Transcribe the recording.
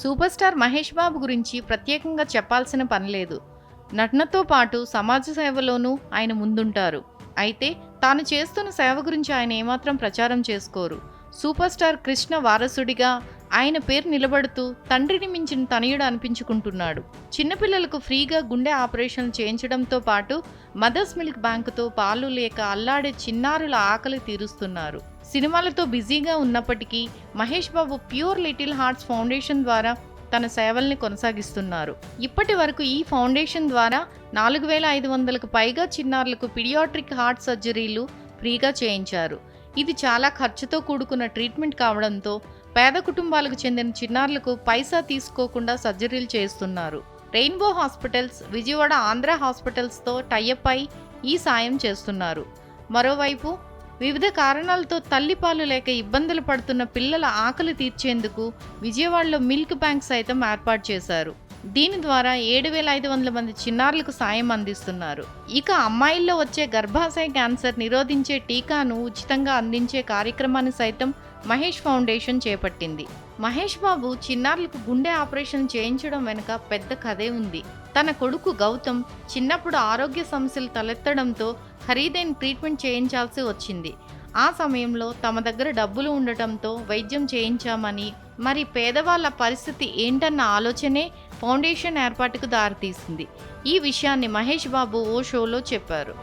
Super star Mahesh Babu గురించి ప్రత్యేకంగా చెప్పాల్సిన పని లేదు. నటనతో పాటు సమాజ సేవలోనూ ఆయన ముందుంటారు. అయితే తాను చేస్తున్న సేవ గురించి ఆయన ఏమాత్రం ప్రచారం చేసుకోరు. సూపర్ స్టార్ కృష్ణ వారసుడిగా ఆయన పేరు నిలబడుతూ తండ్రిని మించిన తనయుడు అనిపించుకుంటున్నాడు. చిన్నపిల్లలకు ఫ్రీగా గుండె ఆపరేషన్లు చేయించడంతో పాటు మదర్స్ మిల్క్ బ్యాంకుతో పాలు లేక అల్లాడే చిన్నారుల ఆకలి తీరుస్తున్నారు. సినిమాలతో బిజీగా ఉన్నప్పటికీ Mahesh Babu pure little hearts foundation ద్వారా తన సేవల్ని కొనసాగిస్తున్నారు. ఇప్పటి వరకు ఈ ఫౌండేషన్ ద్వారా నాలుగు వేల ఐదు వందలకు పైగా చిన్నారులకు పిడియాట్రిక్ హార్ట్ సర్జరీలు ఫ్రీగా చేయించారు. ఇది చాలా ఖర్చుతో కూడుకున్న ట్రీట్మెంట్ కావడంతో పేద కుటుంబాలకు చెందిన చిన్నారులకు పైసా తీసుకోకుండా సర్జరీలు చేస్తున్నారు. రెయిన్బో హాస్పిటల్స్ విజయవాడ ఆంధ్ర హాస్పిటల్స్తో టైఅప్ అయి ఈ సాయం చేస్తున్నారు. మరోవైపు వివిధ కారణాలతో తల్లిపాలు లేక ఇబ్బందులు పడుతున్న పిల్లల ఆకలి తీర్చేందుకు విజయవాడలో మిల్క్ బ్యాంక్ సైతం ఏర్పాటు చేశారు. దీని ద్వారా ఏడు వేల ఐదు వందల మంది చిన్నారులకు సాయం అందిస్తున్నారు. ఇక అమ్మాయిల్లో వచ్చే గర్భాశయ క్యాన్సర్ నిరోధించే టీకాను ఉచితంగా అందించే కార్యక్రమాన్ని సైతం మహేష్ ఫౌండేషన్ చేపట్టింది. మహేష్ బాబు చిన్నారులకు గుండె ఆపరేషన్ చేయించడం వెనుక పెద్ద కథే ఉంది. తన కొడుకు గౌతమ్ చిన్నప్పుడు ఆరోగ్య సమస్యలు తలెత్తడంతో ఖరీదైన ట్రీట్మెంట్ చేయించాల్సి వచ్చింది. ఆ సమయంలో తమ దగ్గర డబ్బులు ఉండటంతో వైద్యం చేయించామని మరి పేదవాళ్ళ పరిస్థితి ఏంటన్న ఆలోచనే ఫౌండేషన్ ఏర్పాటుకు దారితీసింది. ఈ విషయాన్ని మహేష్ బాబు ఓ షోలో చెప్పారు.